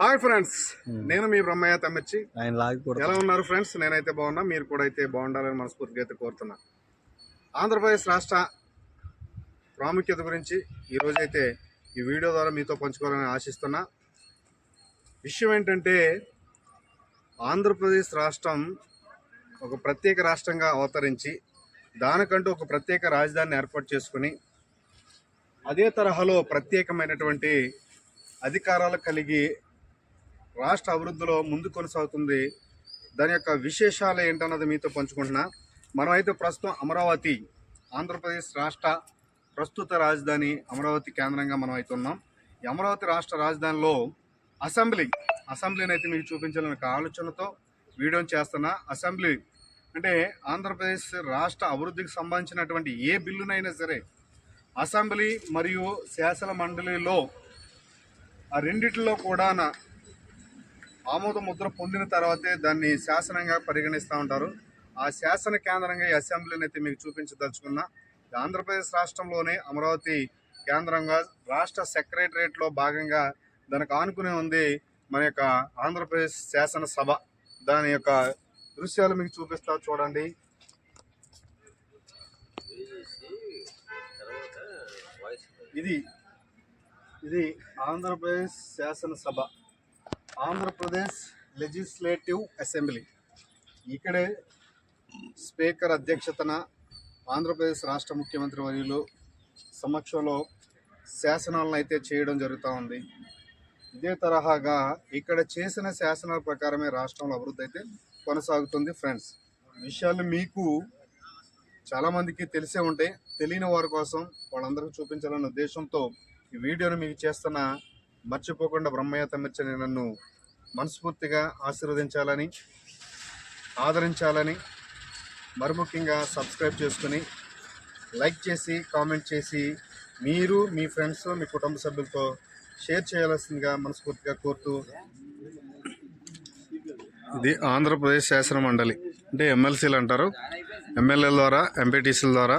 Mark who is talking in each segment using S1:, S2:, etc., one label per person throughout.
S1: Hi friends నేను మీ బ్రహ్మయ్య తమ్మిచ్చి. ఎలా ఉన్నారు ఫ్రెండ్స్? నేనైతే బాగున్నా. మీరు కూడా అయితే బాగుండాలని మనస్ఫూర్తిగా అయితే కోరుతున్నా. ఆంధ్రప్రదేశ్ రాష్ట్ర ప్రాముఖ్యత గురించి ఈరోజైతే ఈ వీడియో ద్వారా మీతో పంచుకోవాలని ఆశిస్తున్నా. విషయం ఏంటంటే ఆంధ్రప్రదేశ్ రాష్ట్రం ఒక ప్రత్యేక రాష్ట్రంగా అవతరించి దానికంటూ ఒక ప్రత్యేక రాజధానిని ఏర్పాటు చేసుకుని అదే తరహాలో ప్రత్యేకమైనటువంటి అధికారాలు కలిగి రాష్ట్ర అభివృద్ధిలో ముందు కొనసాగుతుంది. దాని యొక్క విశేషాలు ఏంటన్నది మీతో పంచుకుంటున్నా. మనమైతే ప్రస్తుతం అమరావతి ఆంధ్రప్రదేశ్ రాష్ట్ర ప్రస్తుత రాజధాని అమరావతి కేంద్రంగా మనం అయితే ఉన్నాం. ఈ అమరావతి రాష్ట్ర రాజధానిలో అసెంబ్లీ అసెంబ్లీని అయితే మీకు చూపించాలని ఒక ఆలోచనతో వీడియోని చేస్తున్నా. అసెంబ్లీ అంటే ఆంధ్రప్రదేశ్ రాష్ట్ర అభివృద్ధికి సంబంధించినటువంటి ఏ బిల్లునైనా సరే అసెంబ్లీ మరియు శాసన మండలిలో ఆ రెండిట్లో కూడా ఆమోద ముద్ర పొందిన తర్వాతే దాన్ని శాసనంగా పరిగణిస్తూ ఉంటారు. ఆ శాసన కేంద్రంగా ఈ అసెంబ్లీని అయితే మీకు చూపించదలుచుకున్నా ఆంధ్రప్రదేశ్ రాష్ట్రంలోనే అమరావతి కేంద్రంగా రాష్ట్ర సెక్రటరియట్లో భాగంగా దానికి ఆనుకునే ఉంది మన యొక్క ఆంధ్రప్రదేశ్ శాసన సభ దాని యొక్క దృశ్యాలు మీకు చూపిస్తా చూడండి. ఇది ఇది ఆంధ్రప్రదేశ్ శాసనసభ. Andhra Pradesh legislative assembly. ఇక్కడే స్పీకర్ అధ్యక్షతన ఆంధ్రప్రదేశ్ రాష్ట్ర ముఖ్యమంత్రి వర్యులు సమక్షంలో శాసనాలను అయితే చేయడం జరుగుతూ ఉంది. ఇదే తరహాగా ఇక్కడ చేసిన శాసనాల ప్రకారమే రాష్ట్రంలో అభివృద్ధి అయితే కొనసాగుతుంది ఫ్రెండ్స్. విషయాలు మీకు చాలామందికి తెలిసే ఉంటాయి తెలియని వారి కోసం వాళ్ళందరికీ చూపించాలన్న ఉద్దేశంతో ఈ వీడియోను మీకు చేస్తున్న మర్చిపోకుండా బ్రహ్మయ్య తమ్మిచ్చని నన్ను మనస్ఫూర్తిగా ఆశీర్వదించాలని ఆదరించాలని మరి ముఖ్యంగా సబ్స్క్రైబ్ చేసుకుని లైక్ చేసి కామెంట్ చేసి మీరు మీ ఫ్రెండ్స్ మీ కుటుంబ సభ్యులతో షేర్ చేయాల్సిందిగా మనస్ఫూర్తిగా కోరుతూ ఇది ఆంధ్రప్రదేశ్ శాసన మండలి. అంటే ఎమ్మెల్సీలు అంటారు. ఎమ్మెల్యేల ద్వారా ఎంపీటీసీల ద్వారా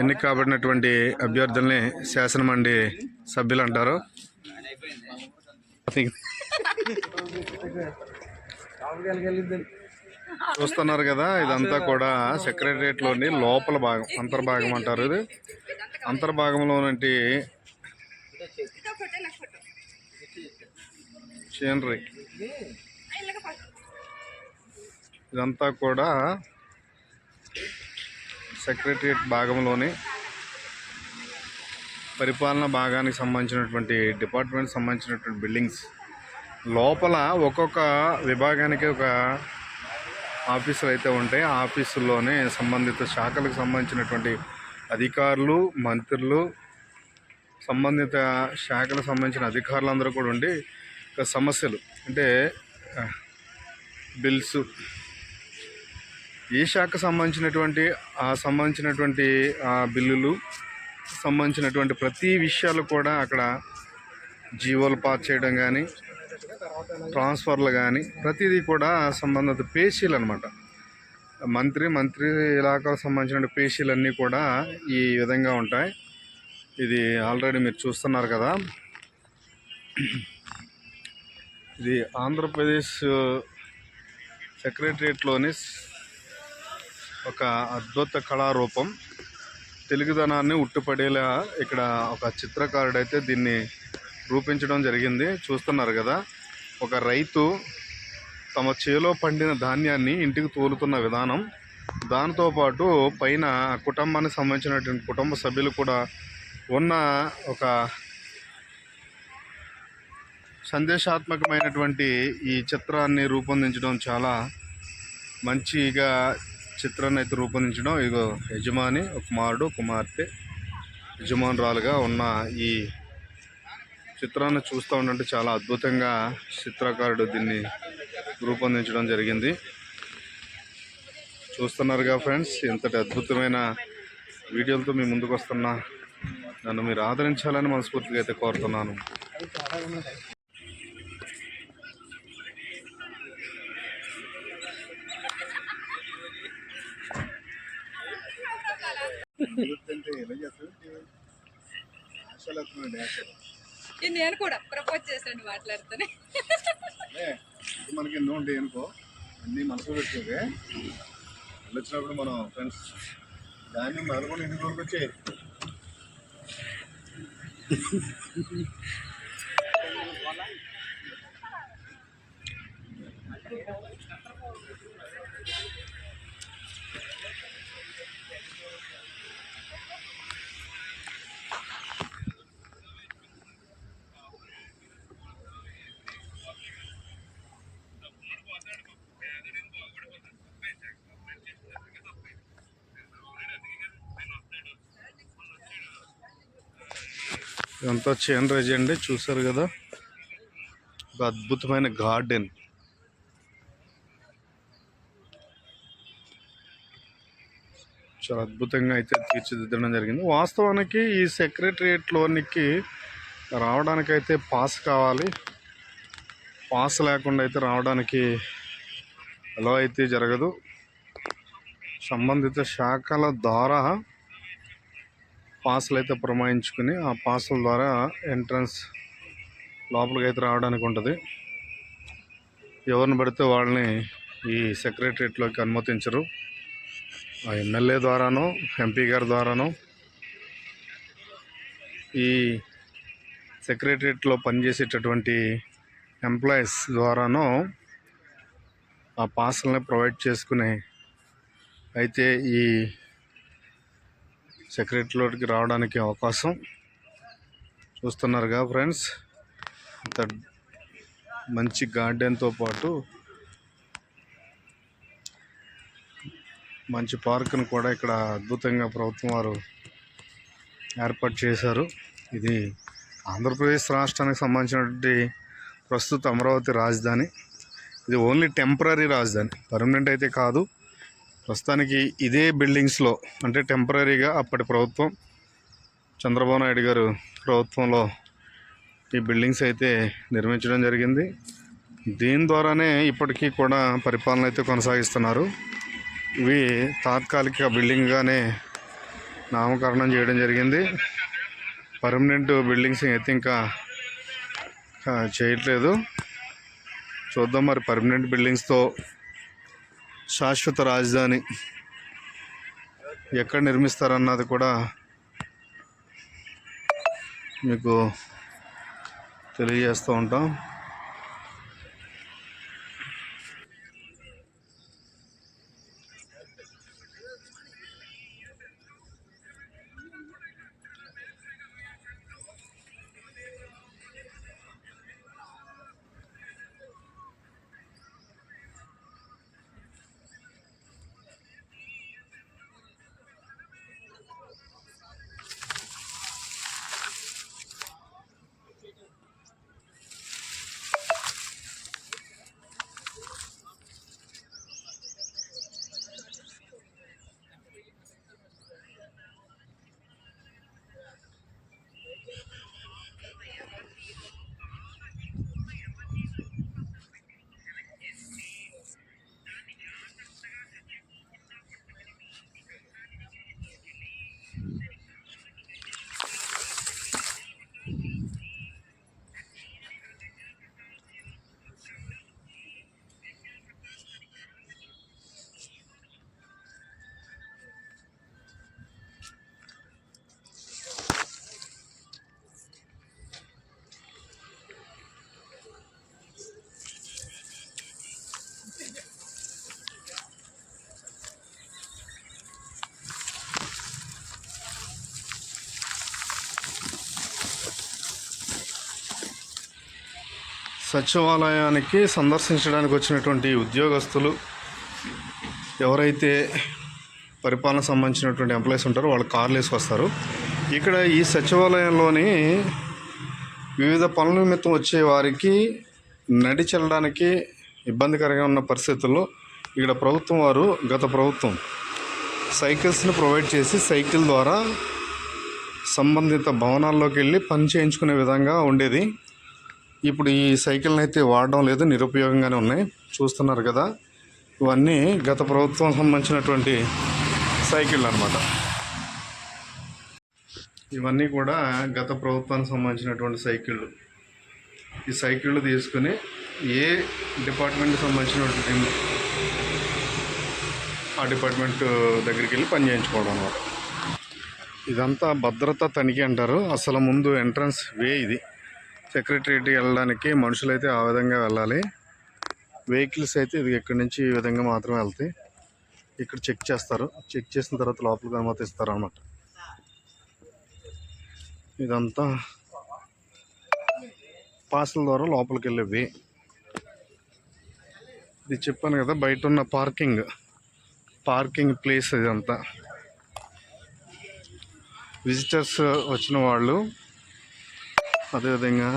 S1: ఎన్నిక కాబడినటువంటి అభ్యర్థుల్ని శాసన మండలి సభ్యులు అంటారు చూస్తున్నారు కదా ఇదంతా కూడా సెక్రటరియట్లోని లోపల భాగం అంతర్భాగం అంటారు ఇది. అంతర్భాగంలోనంటి సీనరీ ఇదంతా కూడా సెక్రటరియట్ భాగంలోని పరిపాలన భాగానికి సంబంధించినటువంటి డిపార్ట్మెంట్ సంబంధించినటువంటి బిల్డింగ్స్. లోపల ఒక్కొక్క విభాగానికి ఒక ఆఫీసులు అయితే ఉంటాయి. ఆఫీసుల్లోనే సంబంధిత శాఖలకు సంబంధించినటువంటి అధికారులు మంత్రులు సంబంధిత శాఖలకు సంబంధించిన అధికారులందరూ కూడా ఉండి సమస్యలు. అంటే బిల్స్. ఏ శాఖకు సంబంధించినటువంటి సంబంధించినటువంటి ఆ బిల్లులు సంబంధించినటువంటి ప్రతి విషయాలు కూడా అక్కడ జీవోలు పాస్ చేయడం కానీ ట్రాన్స్ఫర్లు కానీ ప్రతిదీ కూడా సంబంధిత పేషీలు అనమాట మంత్రి మంత్రి ఇలాకాకు సంబంధించిన పేషీలు అన్నీ కూడా ఈ విధంగా ఉంటాయి. ఇది ఆల్రెడీ మీరు చూస్తున్నారు కదా. ఇది ఆంధ్రప్రదేశ్ సెక్రటరియట్లోని ఒక అద్భుత కళారూపం. తెలుగుదనాన్ని ఉట్టుపడేలా ఇక్కడ ఒక చిత్రకారుడు అయితే దీన్ని రూపించడం జరిగింది. చూస్తున్నారు కదా ఒక రైతు తమ చేలో పండిన ధాన్యాన్ని ఇంటికి తోలుతున్న విధానం. దాంతో పాటు పైన కుటుంబానికి సంబంధించినటువంటి కుటుంబ సభ్యులు కూడా ఉన్న ఒక సందేశాత్మకమైనటువంటి ఈ చిత్రాన్ని రూపొందించడం చాలా మంచిగా చిత్రాన్ని అయితే రూపొందించడం ఇగో యజమాని కుమారుడు కుమార్తె యజమానురాలుగా ఉన్న ఈ చిత్రాన్ని చూస్తూ ఉండంటే చాలా అద్భుతంగా చిత్రకారుడు దీన్ని రూపొందించడం జరిగింది. చూస్తున్నారుగా ఫ్రెండ్స్ ఇంతటి అద్భుతమైన వీడియోలతో మీ ముందుకు వస్తున్నా నన్ను మీరు ఆదరించాలని మనస్ఫూర్తిగా అయితే కోరుతున్నాను.
S2: నేను కూడా ప్రపోజ్ చేశాను మాట్లాడుతానే.
S1: మనకి ఎన్నో ఉంటాయి అనుకో అన్నీ మనసులో పెట్టుకోకే వచ్చినప్పుడు మనం ఫ్రెండ్స్ దాన్ని మొదలుకొని ఇంటికి కొనుక్కొచ్చేయి ఇదంతా చైన్ రైజ్ అండి చూసారు కదా? ఒక అద్భుతమైన గార్డెన్. చాలా అద్భుతంగా అయితే తీర్చిదిద్దడం జరిగింది. వాస్తవానికి ఈ సెక్రటరియట్లోనికి రావడానికైతే పాస్ కావాలి. పాస్ లేకుండా అయితే రావడానికి అలా అయితే జరగదు. సంబంధిత శాఖల ద్వారా పాసులు అయితే పురమాయించుకుని ఆ పాసుల ద్వారా ఎంట్రన్స్ లోపలికి అయితే రావడానికి ఉంటుంది. ఎవరిని పడితే వాళ్ళని ఈ సెక్రటరియట్లోకి అనుమతించరు. ఆ ఎమ్మెల్యే ద్వారానో ఎంపీ గారి ద్వారానో ఈ సెక్రటరియట్లో పనిచేసేటటువంటి ఎంప్లాయీస్ ద్వారానో ఆ పాసులని ప్రొవైడ్ చేసుకుని అయితే ఈ సెక్రటరీలోకి రావడానికి అవకాశం చూస్తున్నారుగా ఫ్రెండ్స్. ఇంత మంచి గార్డెన్తో పాటు మంచి పార్కును కూడా ఇక్కడ అద్భుతంగా ప్రభుత్వం వారు ఏర్పాటు చేశారు. ఇది ఆంధ్రప్రదేశ్ రాష్ట్రానికి సంబంధించినటువంటి ప్రస్తుత అమరావతి రాజధాని. ఇది ఓన్లీ టెంపరీ రాజధాని. పర్మనెంట్ అయితే కాదు. ప్రస్తుతానికి ఇదే బిల్డింగ్స్లో అంటే టెంపరీగా అప్పటి ప్రభుత్వం చంద్రబాబు నాయుడు గారు ప్రభుత్వంలో ఈ బిల్డింగ్స్ అయితే నిర్మించడం జరిగింది. దీని ద్వారానే ఇప్పటికీ కూడా పరిపాలన అయితే కొనసాగిస్తున్నారు. ఇవి తాత్కాలిక బిల్డింగ్గానే నామకరణం చేయడం జరిగింది. పర్మనెంట్ బిల్డింగ్స్ అయితే ఇంకా చేయట్లేదు. చూద్దాం మరి పర్మనెంట్ బిల్డింగ్స్తో శాశ్వత రాజధాని ఎక్కడ నిర్మిస్తారన్నది కూడా మీకు తెలియజేస్తూ ఉంటాం. సచివాలయానికి సందర్శించడానికి వచ్చినటువంటి ఉద్యోగస్తులు ఎవరైతే పరిపాలన సంబంధించినటువంటి ఎంప్లాయీస్ ఉంటారో వాళ్ళు కార్లు వేసుకొస్తారు ఇక్కడ ఈ సచివాలయంలోని వివిధ పనుల నిమిత్తం వచ్చే వారికి నడిచెళ్ళడానికి ఇబ్బందికరంగా ఉన్న పరిస్థితుల్లో ఇక్కడ ప్రభుత్వం వారు గత ప్రభుత్వం సైకిల్స్ని ప్రొవైడ్ చేసి సైకిల్ ద్వారా సంబంధిత భవనాల్లోకి వెళ్ళి పని చేయించుకునే విధంగా ఉండేది. ఇప్పుడు ఈ సైకిల్ని అయితే వాడడం లేదు నిరుపయోగంగానే ఉన్నాయి. చూస్తున్నారు కదా ఇవన్నీ గత ప్రభుత్వం సంబంధించినటువంటి సైకిళ్ళు అనమాట ఇవన్నీ కూడా గత ప్రభుత్వానికి సంబంధించినటువంటి సైకిళ్ళు. ఈ సైకిళ్ళు తీసుకుని ఏ డిపార్ట్మెంట్కి సంబంధించినటువంటి ఆ డిపార్ట్మెంట్ దగ్గరికి వెళ్ళి పని చేయించుకోవడం అనమాట ఇదంతా భద్రతా తనిఖీ అంటారు. అసలు ముందు ఎంట్రన్స్ వే ఇది. సెక్రటరీకి వెళ్ళడానికి మనుషులు అయితే ఆ విధంగా వెళ్ళాలి. వెహికల్స్ అయితే ఇది ఇక్కడి నుంచి ఈ విధంగా మాత్రమే వెళ్తాయి. ఇక్కడ చెక్ చేస్తారు. చెక్ చేసిన తర్వాత లోపలికి అనుమతిస్తారు అన్నమాట ఇదంతా పార్సల్ ద్వారా లోపలికి వెళ్ళేవి. ఇది చెప్పాను కదా బయట ఉన్న పార్కింగ్. పార్కింగ్ ప్లేస్ ఇదంతా. విజిటర్స్ వచ్చిన వాళ్ళు అదేవిధంగా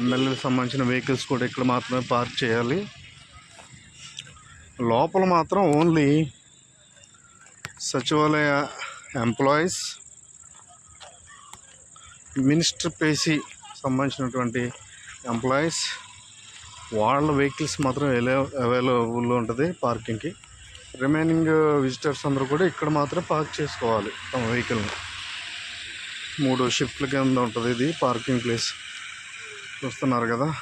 S1: ఎమ్మెల్యేకి సంబంధించిన వెహికల్స్ కూడా ఇక్కడ మాత్రమే పార్క్ చేయాలి. లోపల మాత్రం ఓన్లీ సచివాలయ ఎంప్లాయీస్ మినిస్టర్ పేసి సంబంధించినటువంటి ఎంప్లాయీస్ వాళ్ళ వెహికల్స్ మాత్రం అవైలబుల్లో ఉంటుంది పార్కింగ్కి. రిమైనింగ్ విజిటర్స్ అందరూ కూడా ఇక్కడ మాత్రమే పార్క్ చేసుకోవాలి తమ వెహికల్ని. మూడు షిఫ్ట్ల కింద ఉంటుంది ఇది పార్కింగ్ ప్లేస్. చూస్తున్నారు కదా.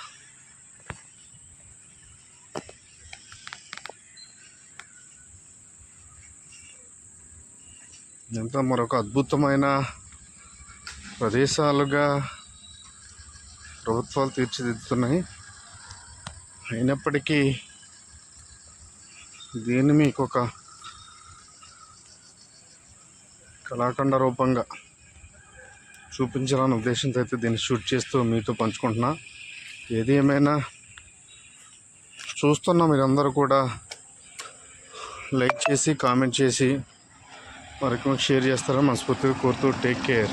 S1: ఎంత మరొక అద్భుతమైన ప్రదేశాలుగా ప్రభుత్వాలు తీర్చిదిద్దుతున్నాయి. అయినప్పటికీ దీన్ని మీకు ఒక కళాఖండ రూపంగా చూపించాలనే ఉద్దేశంతో అయితే దీన్ని షూట్ చేస్తూ మీతో పంచుకుంటున్నా. ఏది ఏమైనా చూస్తున్న మీరందరూ కూడా లైక్ చేసి కామెంట్ చేసి వరకు షేర్ చేస్తారని మనస్ఫూర్తిగా కోరుతూ టేక్ కేర్.